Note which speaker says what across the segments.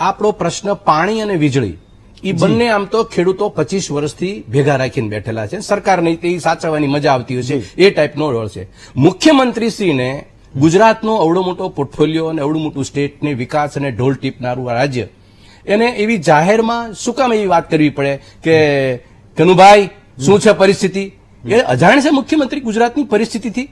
Speaker 1: આપણો પ્રશ્ન પાણી અને વીજળી એ બંને આમ તો ખેડૂતો પચીસ વર્ષથી ભેગા રાખીને બેઠેલા છે. સરકારને તે સાચવવાની મજા આવતી હોય છે. એ ટાઈપનો રોલ છે. મુખ્યમંત્રીશ્રીને ગુજરાતનો અવડો મોટો પોર્ટફોલિયો અને અવડું મોટું સ્ટેટને વિકાસ અને ઢોલ ટીપનારું આ રાજ્ય એને એવી જાહેરમાં શું કામ એવી વાત કરવી પડે કે કનુભાઈ શું છે પરિસ્થિતિ? એ અજાણ છે મુખ્યમંત્રી ગુજરાતની પરિસ્થિતિથી.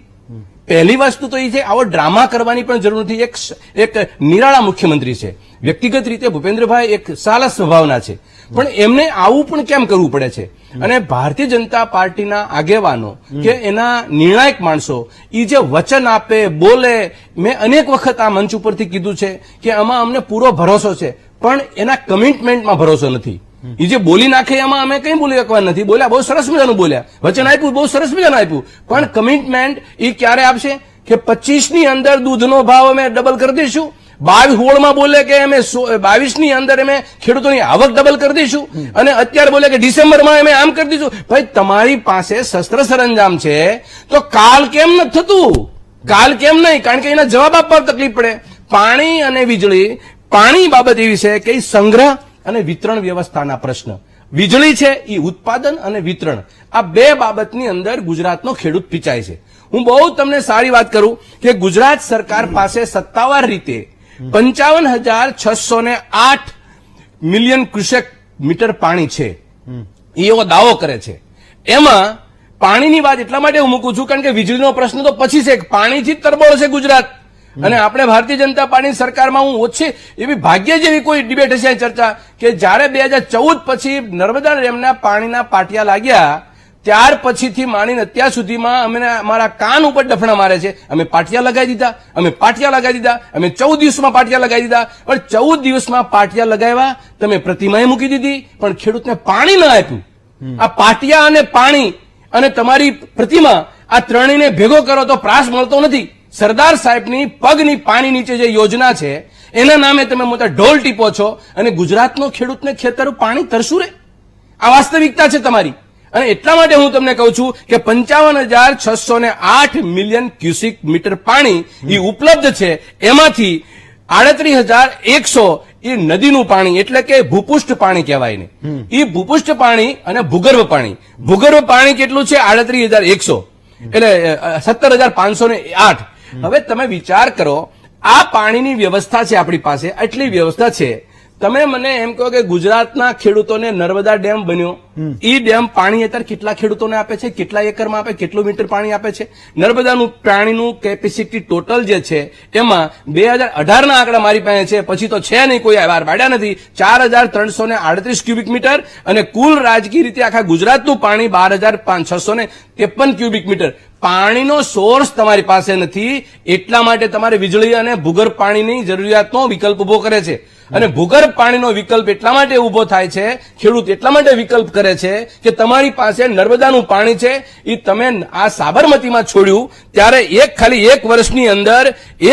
Speaker 1: પહેલી વસ્તુ તો એ છે, આવો ડ્રામા કરવાની પણ જરૂર નથી. એક એક નિરાળા મુખ્યમંત્રી છે. વ્યક્તિગત રીતે ભૂપેન્દ્રભાઈ એક સાલા સ્વભાવના છે. પણ એમને આવું પણ કેમ કરવું પડે છે? અને ભારતીય જનતા પાર્ટીના આગેવાનો કે એના નિર્ણાયક માણસો એ જે વચન આપે, બોલે, મેં અનેક વખત આ મંચ ઉપરથી કીધું છે કે આમાં અમને પૂરો ભરોસો છે. પણ એના કમિટમેન્ટમાં ભરોસો નથી. એ જે બોલી નાખે એમાં અમે કઈ બોલી શકવા નથી. બોલ્યા, બહુ સરસ મજાનું બોલ્યા. વચન આપ્યું, બહુ સરસ મજાનું આપ્યું. પણ કમિટમેન્ટ એ ક્યારે આપશે? કે પચીસની અંદર દૂધનો ભાવ અમે ડબલ કરી દઈશું. બાવીસ હોળમાં બોલે કે અમે બાવીસની અંદર અમે ખેડૂતોની આવક ડબલ કરી દઈશું. અને અત્યારે બોલે કે ડિસેમ્બરમાં અમે આમ કરી દઈશું. ભાઈ, તમારી પાસે શસ્ત્ર સરંજામ છે, તો કાલ કેમ નથી થતું? કાલ કેમ નહીં? કારણ કે એના જવાબ આપવા તકલીફ પડે. પાણી અને વીજળી, પાણી બાબત એવી છે કે સંગ્રહ અને વિતરણ વ્યવસ્થાના પ્રશ્ન. વીજળી છે એ ઉત્પાદન અને વિતરણ. આ બે બાબતની અંદર ગુજરાતનો ખેડૂત પીચાય છે. હું બહુ તમને સારી વાત કરું કે ગુજરાત સરકાર પાસે સત્તાવાર રીતે પંચાવન હજાર છસો ને આઠ મિલિયન ક્યુસેક મીટર પાણી છે. એવો દાવો કરે છે. એમાં પાણીની વાત એટલા માટે હું મૂકું છું કારણ કે વીજળીનો પ્રશ્ન તો પછી છે. પાણીથી જ તરબોળ છે ગુજરાત. અને આપણે ભારતીય જનતા પાર્ટી સરકારમાં હું ઓછી એવી ભાગ્ય જેવી કોઈ ડિબેટ હશે ચર્ચા કે જ્યારે બે હજાર ચૌદ પછી નર્મદા ડેમના પાણીના પાટિયા લાગ્યા ત્યાર પછીથી માણીને અત્યાર સુધીમાં અમે અમારા કાન ઉપર ડફણા મારે છે. અમે પાટિયા લગાવી દીધા અમે પાટિયા લગાવી દીધા અમે ચૌદ દિવસમાં પાટિયા લગાવી દીધા. પણ ચૌદ દિવસમાં પાટિયા લગાવ્યા તમે પ્રતિમાએ મૂકી દીધી પણ ખેડૂતને પાણી ન આપ્યું. આ પાટિયા અને પાણી અને તમારી પ્રતિમા આ ત્રણેયને ભેગો કરો તો પ્રાસ મળતો નથી. સરદાર સાહેબની પગની પાણી નીચે જે યોજના છે એના નામે તમે મોટા ઢોલ ટીપો છો અને ગુજરાતનો ખેડૂતને ખેતર પાણી તરશું રે? આ વાસ્તવિકતા છે તમારી. અને એટલા માટે હું તમને કહું છું કે પંચાવન હજાર છસો ને આઠ મિલિયન ક્યુસિક મીટર પાણી એ ઉપલબ્ધ છે. એમાંથી આડત્રીસ હજાર એકસો એ નદીનું પાણી એટલે કે ભૂપુષ્ઠ પાણી કહેવાય ને એ ભૂપુષ્ઠ પાણી અને ભૂગર્ભ પાણી. ભૂગર્ભ પાણી કેટલું છે? આડત્રીસ હજાર એકસો. એટલે સત્તર હજાર પાંચસો ને આઠ. હવે તમે વિચાર કરો આ પાણીની વ્યવસ્થા છે આપણી પાસે આટલી વ્યવસ્થા છે. તમે મને એમ કહો કે ગુજરાતના ખેડૂતોને નર્મદા ડેમ બન્યો. ઈ ડેમ પાણી અત્યારે કેટલા ખેડૂતોને આપે છે? કેટલા એકરમાં આપે? કેટલું મીટર પાણી આપે છે? નર્મદાનું પાણીનું કેપેસિટી ટોટલ જે છે એમાં બે હજાર અઢારના આંકડા મારી પાસે છે. પછી તો છે નહીં કોઈ બહાર પાડ્યા નથી. ચાર હજાર ત્રણસો ને આડત્રીસ ક્યુબિક મીટર અને કુલ રાજકીય રીતે આખા ગુજરાતનું પાણી બાર હજાર છસો ને ત્રેપન ક્યુબિક મીટર પાણીનો સોર્સ તમારી પાસે નથી. એટલા માટે તમારે વીજળી અને ભૂગર્ભ પાણીની જરૂરિયાતનો વિકલ્પ ઊભો કરે છે. અને ભૂગર્ભ પાણીનો વિકલ્પ એટલા માટે ઊભો થાય છે, ખેડૂત એટલા માટે વિકલ્પ કરે છે કે તમારી પાસે નર્મદાનું પાણી છે, એ તમે આ સાબરમતીમાં છોડ્યું, ત્યારે એક ખાલી એક વર્ષની અંદર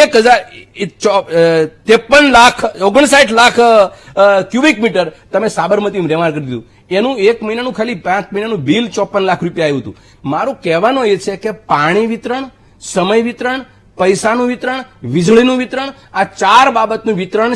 Speaker 1: એક હજાર ત્રેપન લાખ, ઓગણસાઠ લાખ ક્યુબિક મીટર તમે સાબરમતીમાં રહેવાણ કરી દીધું. એનું એક મહિનાનું ખાલી પાંચ મહિનાનું બિલ ચોપન લાખ રૂપિયા આવ્યું હતું. મારું કહેવાનો એ છે કે પાણી વિતરણ, સમય વિતરણ પૈસાનું વિતરણ વીજળીનું વિતરણ આ ચાર બાબતનું વિતરણ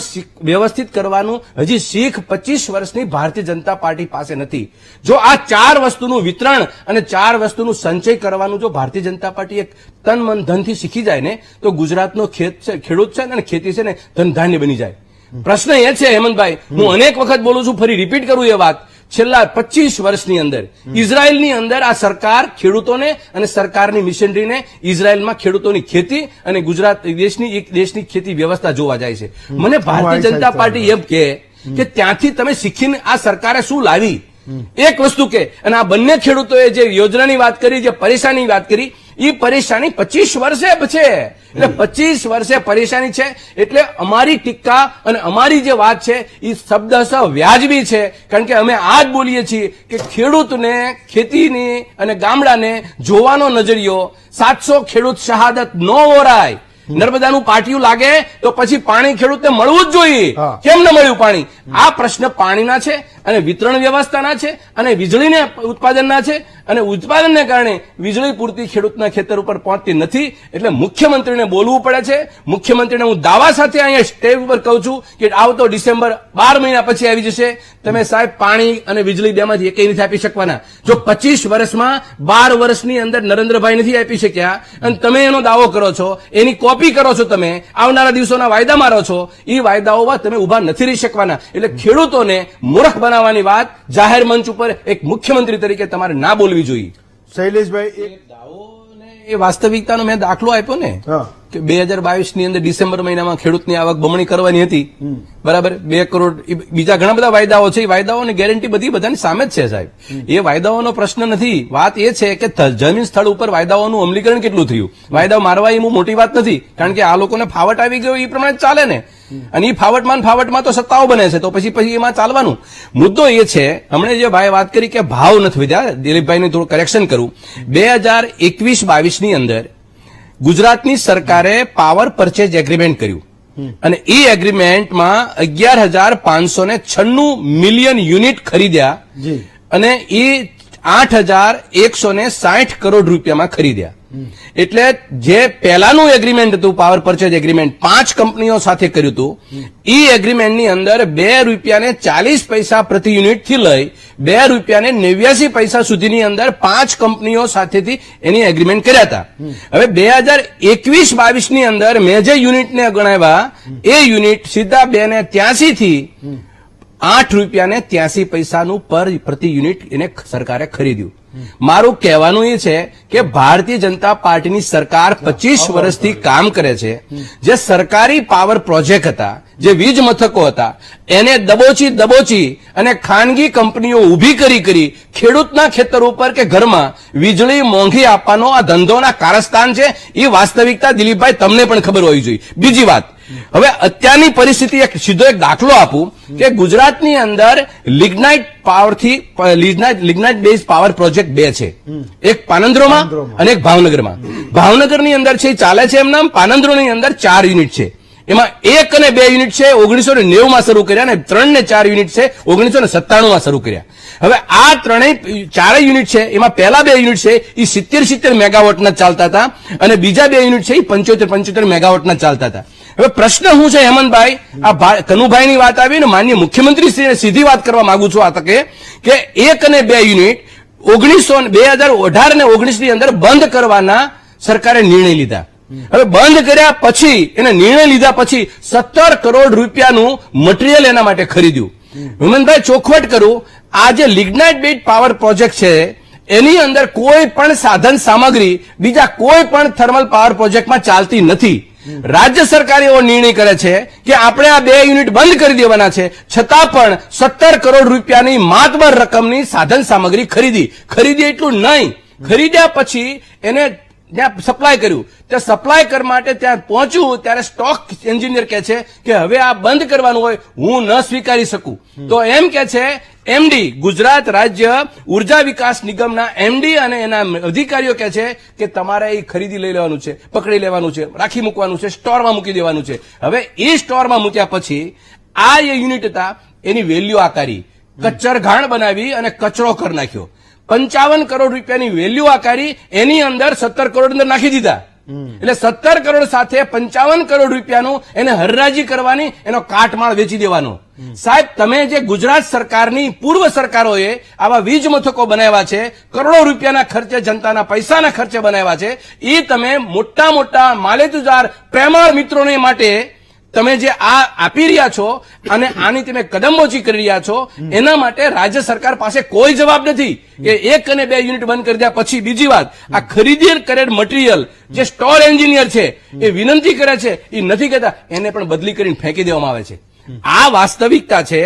Speaker 1: વ્યવસ્થિત કરવાનું હજી શીખ પચીસ વર્ષની ભારતીય જનતા પાર્ટી પાસે નથી. જો આ ચાર વસ્તુનું વિતરણ અને ચાર વસ્તુનું સંચય કરવાનું જો ભારતીય જનતા પાર્ટી એક તન મન ધનથી શીખી જાય ને તો ગુજરાતનો ખેત છે ખેડૂત છે ને ખેતી છે ને ધનધાન્ય બની જાય. પ્રશ્ન એ છે હેમંતભાઈ હું અનેક વખત બોલું છું ફરી રિપીટ કરું એ વાત. છેલ્લા પચીસ વર્ષની અંદર ઇઝરાયલની અંદર આ સરકાર ખેડૂતોને અને સરકારની મિશનરીને ઇઝરાયલમાં ખેડૂતોની ખેતી અને ગુજરાત દેશની એક દેશની ખેતી વ્યવસ્થા જોવા જાય છે. મને ભારતીય જનતા પાર્ટી એમ કે ત્યાંથી તમે શીખીને આ સરકારે શું લાવી? એક વસ્તુ કે અને આ બંને ખેડૂતોએ જે યોજનાની વાત કરી જે પરેશાની વાત કરી એ પરેશાની પચીસ વર્ષે છે. એટલે પચીસ વર્ષે પરેશાની છે. એટલે અમારી ટીકા અને અમારી જે વાત છે એ શબ્દશ વ્યાજબી છે. કારણ કે અમે આ જ બોલીએ છીએ કે ખેડૂતને ખેતીની અને ગામડાને જોવાનો નજરિયો સાતસો ખેડૂત શહાદત ન ઓરાય નર્મદાનું પાટિયું લાગે તો પછી પાણી ખેડૂતને મળવું જ જોઈએ. કેમ ન મળ્યું પાણી? આ પ્રશ્ન પાણીના છે અને વિતરણ વ્યવસ્થાના છે, અને વીજળીને ઉત્પાદનના છે, અને ઉત્પાદનને કારણે વીજળી પૂરતી ખેડૂતના ખેતર ઉપર પહોંચતી નથી. એટલે મુખ્યમંત્રીને બોલવું પડે છે. મુખ્યમંત્રીને હું દાવા સાથે અહીંયા સ્ટેજ ઉપર કહું છું કે આવતો ડિસેમ્બર બાર મહિના પછી આવી જશે. તમે સાહેબ પાણી અને વીજળી બેમાંથી એકે નથી આપી શકવાના. જો પચીસ વર્ષમાં બાર વર્ષની અંદર નરેન્દ્રભાઈ નથી આપી શક્યા, અને તમે એનો દાવો કરો છો, એની કોપી કરો છો તમે, આવનારા દિવસોના વાયદા મારો છો, એ વાયદાઓમાં તમે ઊભા નથી રહી શકવાના. એટલે ખેડૂતોને મૂર્ખ બનાવવાની વાત જાહેર મંચ ઉપર એક મુખ્યમંત્રી તરીકે તમારે ના બોલવી જોઈએ.
Speaker 2: શૈલેષભાઈ એક
Speaker 1: એ વાસ્તવિકતાનો મેં દાખલો આપ્યો ને કે બે હજાર બાવીસની અંદર ડિસેમ્બર મહિનામાં ખેડૂતની આવક બમણી કરવાની હતી. બરાબર? બે કરોડ બીજા ઘણા બધા વાયદાઓ છે. એ વાયદાઓની ગેરંટી બધી બધાની સામે જ છે સાહેબ. એ વાયદાઓનો પ્રશ્ન નથી. વાત એ છે કે જમીન સ્થળ ઉપર વાયદાઓનું અમલીકરણ કેટલું થયું? વાયદાઓ મારવા એ બહુ મોટી વાત નથી. કારણ કે આ લોકોને ફાવટ આવી ગયો એ પ્રમાણે ચાલે ને. અને એ ફાવટમાં ફાવટમાં તો સત્તાઓ બને છે તો પછી પછી એમાં ચાલવાનું. મુદ્દો એ છે હમણે જે ભાઈ વાત કરી કે ભાવ નથી વધ્યા દિલીપભાઈને થોડું કરેક્શન કરું. બે હજાર એકવીસ બાવીસની અંદર ગુજરાતની સરકારે પાવર પરચેજ એગ્રીમેન્ટ કર્યું. અને એ એગ્રીમેન્ટમાં અગિયાર હજાર પાંચસો ને છન્નું મિલિયન યુનિટ ખરીદ્યા અને એ આઠ હજાર એકસો ને સાઠ કરોડ રૂપિયામાં ખરીદ્યા. એટલે જે પહેલાનું એગ્રીમેન્ટ હતું પાવર પરચેજ એગ્રીમેન્ટ પાંચ કંપનીઓ સાથે કર્યું હતું એ એગ્રીમેન્ટની અંદર બે રૂપિયાને ચાલીસ પૈસા પ્રતિ યુનિટથી લઈ, બે રૂપિયાને નેવ્યાસી પૈસા સુધીની અંદર પાંચ કંપનીઓ સાથેથી એની એગ્રીમેન્ટ કર્યા હતા. હવે બે હજાર એકવીસ બાવીસની અંદર મેં જે યુનિટને ગણાવ્યા, એ યુનિટ સીધા બે ને ત્યાસી થી આઠ રૂપિયાને ત્યાસી પૈસાનું પર પ્રતિ યુનિટ એને સરકારે ખરીદ્યું. મારું કહેવાનું એ છે કે ભારતીય જનતા પાર્ટીની સરકાર પચીસ વર્ષથી કામ કરે છે. જે સરકારી પાવર પ્રોજેક્ટ હતા જે વીજ મથકો હતા એને દબોચી દબોચી અને ખાનગી કંપનીઓ ઊભી કરી કરી ખેડૂતના ખેતર ઉપર કે ઘરમાં વીજળી મોંઘી આપવાનો આ ધંધોના કારસ્તાન છે એ વાસ્તવિકતા દિલીપભાઈ તમને પણ ખબર હોવી જોઈએ. બીજી વાત હવે અત્યારની પરિસ્થિતિ એક સીધો એક દાખલો આપું કે ગુજરાતની અંદર lignite પાવરથી lignite lignite base power project બે છે. એક પાનંદ્રોમાં. અને એક ભાવનગરમાં. ભાવનગરની અંદર છે એ ચાલે છે એમ નામ પાનંદ્રોની અંદર ચાર યુનિટ છે. એમાં એક અને બે યુનિટ છે, ઓગણીસો ને નેવું માં શરૂ કર્યા અને ત્રણ ને ચાર યુનિટ છે, ઓગણીસો ને સત્તાણુંમાં શરૂ કર્યા. હવે આ ત્રણેય ચારેય યુનિટ છે, એમાં પહેલા બે યુનિટ છે એ સિત્તેર સિત્તેર મેગાવોટના ચાલતા હતા, અને બીજા બે યુનિટ છે એ પંચોતેર પંચોતેર મેગાવોટના ચાલતા હતા. હવે પ્રશ્ન શું છે, હેમંતભાઈ? આ કનુભાઈની વાત આવી ને માન્ય મુખ્યમંત્રી શ્રીને સીધી વાત કરવા માંગુ છું આ તકે કે એક અને બે યુનિટ ઓગણીસો બે હજાર અઢાર ને ઓગણીસની અંદર બંધ કરવાના સરકારે નિર્ણય લીધા. હવે બંધ કર્યા પછી, એને નિર્ણય લીધા પછી સત્તર કરોડ રૂપિયાનું મટીરિયલ એના માટે ખરીદ્યું. હેમંતભાઈ, ચોખવટ કરું, આ જે લિગ્નાઇટ બેટ પાવર પ્રોજેક્ટ છે, એની અંદર કોઈ પણ સાધન સામગ્રી, બીજા કોઈ પણ થર્મલ પાવર પ્રોજેક્ટમાં ચાલતી નથી. રાજ્ય સરકાર એવો નિર્ણય કરે છે કે આપણે આ બે યુનિટ બંધ કરી દેવાના છે, છતાં પણ સત્તર કરોડ રૂપિયાની માતબર રકમની સાધન સામગ્રી ખરીદી. ખરીદી એટલું નહીં. ખરીદ્યા પછી એને જ્યાં સપ્લાય કર્યું. ત્યાં સપ્લાય કર માટે ત્યાં પહોંચ્યું, ત્યારે સ્ટોક એન્જિનિયર કહે છે કે હવે આ બંધ કરવાનું હોય, હું ન સ્વીકારી શકું. તો એમ કે છે એમડી ગુજરાત રાજ્ય ઊર્જા વિકાસ નિગમના એમડી અને એના અધિકારીઓ કે છે કે તમારે એ ખરીદી લઈ લેવાનું છે, પકડી લેવાનું છે, રાખી મૂકવાનું છે, સ્ટોરમાં મૂકી દેવાનું છે. હવે એ સ્ટોરમાં મૂક્યા પછી આ યુનિટ હતા, એની વેલ્યુ આકારી, કચ્છર ઘાણ બનાવી અને કચરો કરી નાખ્યો. પંચાવન કરોડ રૂપિયાની વેલ્યુ આકારી એની અંદર સત્તર કરોડ અંદર નાખી દીધા. એટલે સત્તર કરોડ સાથે પંચાવન કરોડ રૂપિયાનું એને હરરાજી કરવાની, એનો કાટમાળ વેચી દેવાનો. સાહેબ, તમે જે ગુજરાત સરકારની પૂર્વ સરકારોએ આવા વીજ મથકો બનાવ્યા છે, કરોડો રૂપિયાના ખર્ચે જનતાના પૈસાના ખર્ચે બનાવ્યા છે, એ તમે મોટા મોટા માલેતુજાર પ્રેમાળ મિત્રોને માટે તમે જે આ આપી રહ્યા છો અને આની તમે કદમબોચી કરી રહ્યા છો, એના માટે રાજ્ય સરકાર પાસે કોઈ જવાબ નથી કે એક અને બે યુનિટ બંધ કરી દયા પછી બીજી વાત, આ ખરીદી કરેલ મટીરિયલ જે સ્ટોર એન્જિનિયર છે, એ વિનંતી કરે છે, એ નથી કહેતા, એને પણ બદલી કરીને ફેંકી દેવામાં આવે છે. આ વાસ્તવિકતા છે,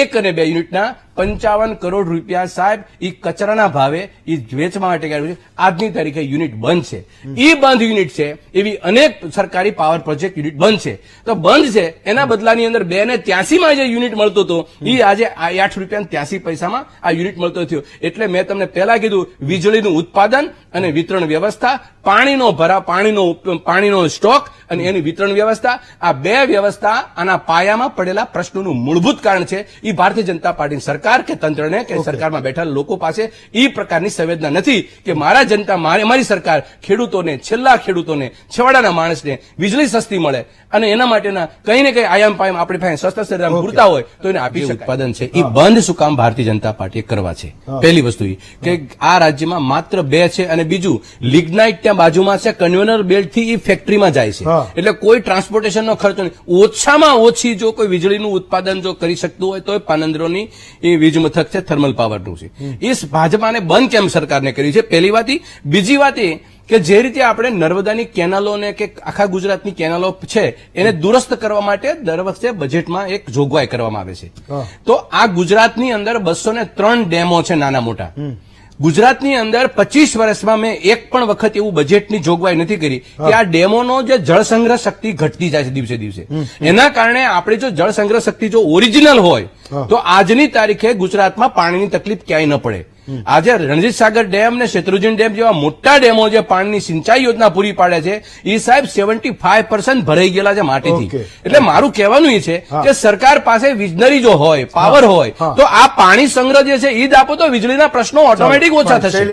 Speaker 1: એક અને બે યુનિટના પંચાવન કરોડ રૂપિયા સાહેબ એ કચરાના ભાવે એ વેચવા માટે કાઢ્યું છે. આજની તારીખે યુનિટ બંધ છે. એ બંધ યુનિટ છે એવી અનેક સરકારી પાવર પ્રોજેક્ટ યુનિટ બંધ છે. તો બંધ છે એના બદલાની અંદર બે ને ત્યાસી માં જે યુનિટ મળતો હતો એ આજે આઠ રૂપિયા ત્યાસી પૈસામાં આ યુનિટ મળતો થયો. એટલે મેં તમને પહેલા કીધું વીજળીનું ઉત્પાદન અને વિતરણ વ્યવસ્થા પાણીનો ભરા પાણીનો પાણીનો સ્ટોક અને એની વિતરણ વ્યવસ્થા આ બે વ્યવસ્થા આના પાયામાં પડેલા પ્રશ્નોનું મૂળભૂત કારણ છે. એ ભારતીય જનતા પાર્ટીની સરકાર સરકાર કે તંત્રને કે સરકારમાં બેઠા લોકો પાસે એ પ્રકારની સંવેદના નથી કે મારા જનતા મારી સરકાર ખેડૂતોને છેલ્લા ખેડૂતોને છેવાડાના માણસને વીજળી સસ્તી મળે અને એના માટેના કંઈ ને કંઈ આયામ પાયામ આપણી પાસે સસ્તા સસ્તા પૂરતા હોય તો એને આપી ઉત્પાદન છે એ બંધ શું કામ ભારતીય જનતા પાર્ટીએ કરવા છે? પહેલી વસ્તુ કે આ રાજ્યમાં માત્ર બે છે અને બીજું લિગ્નાઇટ ત્યાં બાજુમાં છે કન્વેનર બેલ્ટથી એ ફેક્ટરીમાં જાય છે. એટલે કોઈ ટ્રાન્સપોર્ટેશનનો ખર્ચો નહીં. ઓછામાં ઓછી જો કોઈ વીજળીનું ઉત્પાદન જો કરી શકતું હોય તો એ પાનંદરોની એ વીજ મથક છે થર્મલ પાવરનું છે. એ ભાજપાને બંધ કેમ સરકારને કરી છે? પહેલી વાત બીજી વાત એ કે જે રીતે આપણે નર્મદાની કેનાલોને કે આખા ગુજરાતની કેનાલો છે એને દુરસ્ત કરવા માટે દર વખતે બજેટમાં એક જોગવાઈ કરવામાં આવે છે. તો આ ગુજરાતની અંદર બસો ને ત્રણ ડેમો છે નાના મોટા. ગુજરાતની અંદર પચીસ વર્ષમાં મેં એક પણ વખત એવું બજેટની જોગવાઈ નથી કરી કે આ ડેમોનો જે જળસંગ્રહ શક્તિ ઘટતી જાય છે દિવસે દિવસે. એના કારણે આપણે જો જળસંગ્રહ શક્તિ જો ઓરિજિનલ હોય તો આજની તારીખે ગુજરાતમાં પાણીની તકલીફ ક્યાંય ન પડે. આજે રણજીત સાગર ડેમ ને શેત્રુંજી ડેમ જેવા મોટા ડેમો જે પાણીની સિંચાઈ યોજના પૂરી પાડે છે એ સાહેબ સેવન્ટી ફાઈવ ભરાઈ ગયેલા છે માટીથી. એટલે મારું કહેવાનું એ છે કે સરકાર પાસે વિજનરી જો હોય પાવર હોય તો આ પાણી સંગ્રહ જે છે એ જ આપો તો વીજળીના પ્રશ્નો ઓટોમેટિક ઓછા થશે.